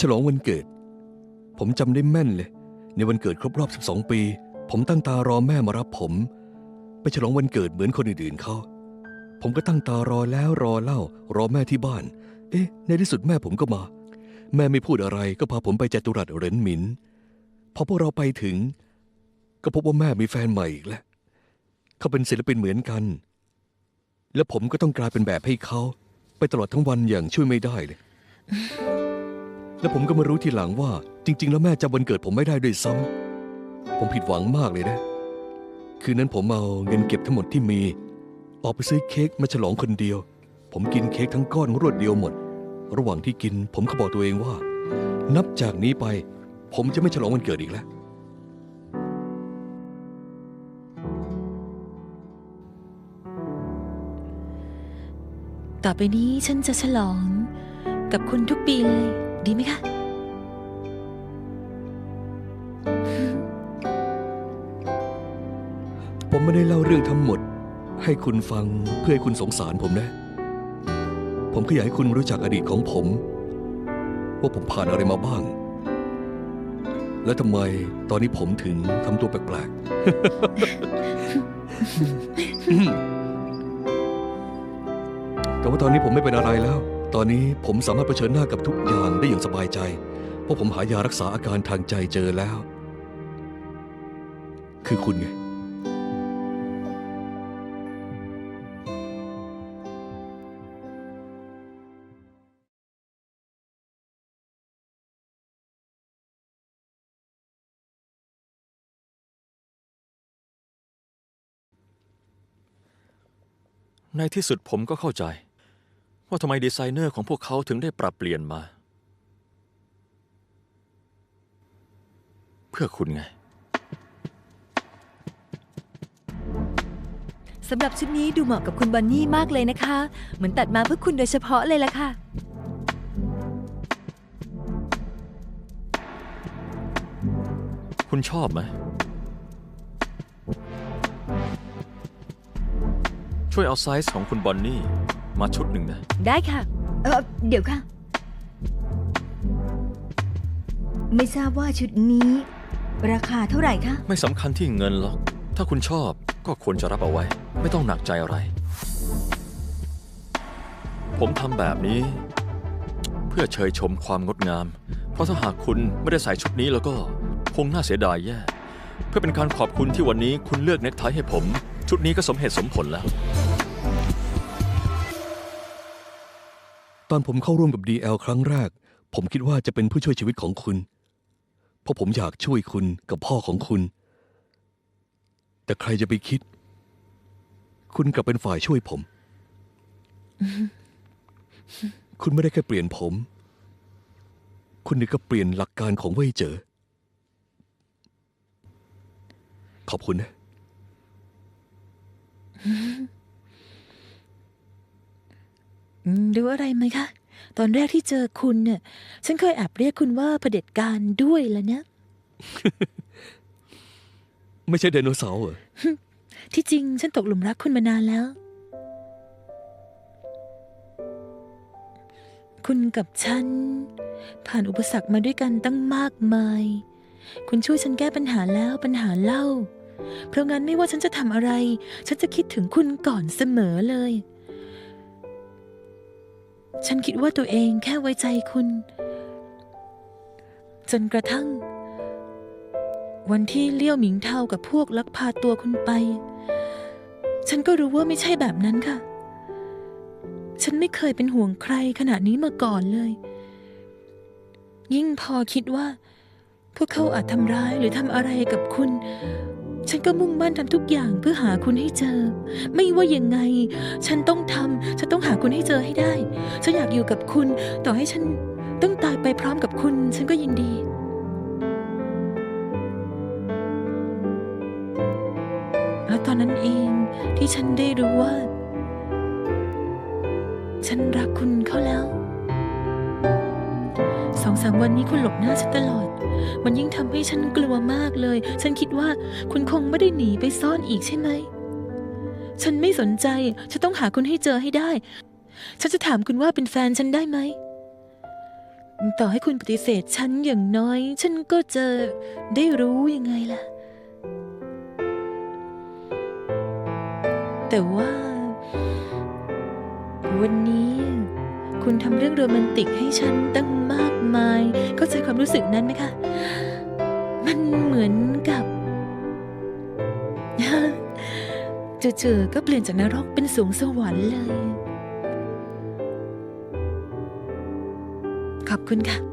ฉลองวันเกิด ผมจำได้แม่นเลย ในวันเกิดครบรอบ 12 ปี ผมตั้งตารอแม่มารับผม ไปฉลองวันเกิดเหมือนคนอื่นๆเขา ผมก็ตั้งตารอแล้วรอเล่ารอแม่ที่บ้าน เอ๊ะ ในที่สุดแม่ผมก็มา แม่ไม่พูดอะไรก็พาผมไปจตุรัสเหรินหมินพอพวกเราไปถึง ก็พบว่าแม่มีแฟนใหม่อีกแล้วเขาเป็นศิลปินเหมือนกัน และผมก็ต้องกลายเป็นแบบให้เขา ไปตลอดทั้งวันอย่างช่วยไม่ได้เลย แล้วผมก็มารู้ทีหลังว่า จริง ๆ แล้วแม่จำวันเกิดผมไม่ได้ด้วยซ้ำ ผมผิดหวังมากเลยนะ คืนนั้นผมเอาเงินเก็บทั้งหมดที่มี ออกไปซื้อเค้กมาฉลองคนเดียว ผมกินเค้กทั้งก้อนรวดเดียวหมด ระหว่างที่กิน ผมก็บอกตัวเองว่า นับจากนี้ไป ผมจะไม่ฉลองวันเกิดอีกแล้ว ต่อไปนี้ฉันจะฉลองกับคุณทุกปีเลย ดีไหมคะผมไม่ได้เล่าเรื่องทั้งหมด ให้คุณฟังเพื่อให้คุณสงสารผมนะ ผมก็อยากให้คุณรู้จักอดีตของผม ว่าผมผ่านอะไรมาบ้าง และทำไมตอนนี้ผมถึงทำตัวแปลกๆ แต่ว่าตอนนี้ผมไม่เป็นอะไรแล้ว ตอนนี้ผมสามารถเผชิญหน้ากับทุกอย่างได้อย่างสบายใจ เพราะผมหายารักษาอาการทางใจเจอแล้ว คือคุณไง ในที่สุดผมก็เข้าใจ ว่าทำไมดีไซเนอร์ของพวกเขาถึงได้ปรับเปลี่ยนมา เพื่อคุณไง สำหรับชุดนี้ดูเหมาะกับคุณบอนนี่มากเลยนะคะ เหมือนตัดมาเพื่อคุณโดยเฉพาะเลยล่ะค่ะ คุณชอบไหม ช่วยเอาไซส์ของคุณบอนนี่ มาชุดหนึ่งนะ ได้ค่ะ เออเดี๋ยวค่ะ ไม่ทราบว่าชุดนี้ ราคาเท่าไหร่คะ ไม่สำคัญที่เงินหรอก ถ้าคุณชอบก็ควรจะรับเอาไว้ ไม่ต้องหนักใจอะไร ผมทำแบบนี้ เพื่อเชยชมความงดงาม เพราะถ้าหากคุณไม่ได้ใส่ชุดนี้แล้วก็คงน่าเสียดายแย่ เพื่อเป็นการขอบคุณที่วันนี้คุณเลือกเน็กไทให้ผม ชุดนี้ก็สมเหตุสมผลแล้ว ตอนผมเข้าร่วมกับ DL ครั้งแรก ผมคิดว่าจะเป็นผู้ช่วยชีวิตของคุณ เพราะผมอยากช่วยคุณกับพ่อของคุณ แต่ใครจะไปคิด คุณกลับเป็นฝ่ายช่วยผม คุณไม่ได้แค่เปลี่ยนผม คุณนี่ก็เปลี่ยนหลักการของเว่ยเจอขอบคุณนะ รู้อะไรไหมคะ ตอนแรกที่เจอคุณเนี่ยฉันเคยแอบเรียกคุณว่าเผด็จการด้วยแล้วนะ ไม่ใช่ไดโนเสาร์เหรอ ที่จริงฉันตกหลุมรักคุณมานานแล้ว คุณกับฉัน ผ่านอุปสรรคมาด้วยกันตั้งมากมาย คุณช่วยฉันแก้ปัญหาแล้วปัญหาเล่า เพราะงั้นไม่ว่าฉันจะทำอะไร ฉันจะคิดถึงคุณก่อนเสมอเลย ฉันคิดว่าตัวเองแค่ไว้ใจคุณ จนกระทั่ง วันที่เลี้ยวหมิงเทากับพวกลักพาตัวคุณไป ฉันก็รู้ว่าไม่ใช่แบบนั้นค่ะ ฉันไม่เคยเป็นห่วงใครขนาดนี้มาก่อนเลย ยิ่งพอคิดว่า พวกเขาอาจทำร้ายหรือทำอะไรกับคุณ ฉันก็มุ่งมั่นทำทุกอย่างเพื่อหาคุณให้เจอ ไม่ว่ายังไง ฉันต้องทำฉันต้องหาคุณให้เจอให้ได้ ฉันอยากอยู่กับคุณ ต่อให้ฉันต้องตายไปพร้อมกับคุณ ฉันก็ยินดีแล้วตอนนั้นเองที่ฉันได้รู้ว่า ฉันรักคุณเขาแล้ว สองสามวันนี้คุณหลบหน้าฉันตลอด มันยิ่งทำให้ฉันกลัวมากเลย ฉันคิดว่าคุณคงไม่ได้หนีไปซ่อนอีกใช่ไหม ฉันไม่สนใจ ฉันต้องหาคุณให้เจอให้ได้ ฉันจะถามคุณว่าเป็นแฟนฉันได้ไหม ต่อให้คุณปฏิเสธฉันอย่างน้อย ฉันก็จะได้รู้ยังไงล่ะ แต่ว่า วันนี้ คุณทำเรื่องโรแมนติกให้ฉันตั้งมากมาย เข้าใจความรู้สึกนั้นไหมคะ มันเหมือนกับจู่ๆก็เปลี่ยนจากนรกเป็นสูงสวรรค์เลย ขอบคุณค่ะ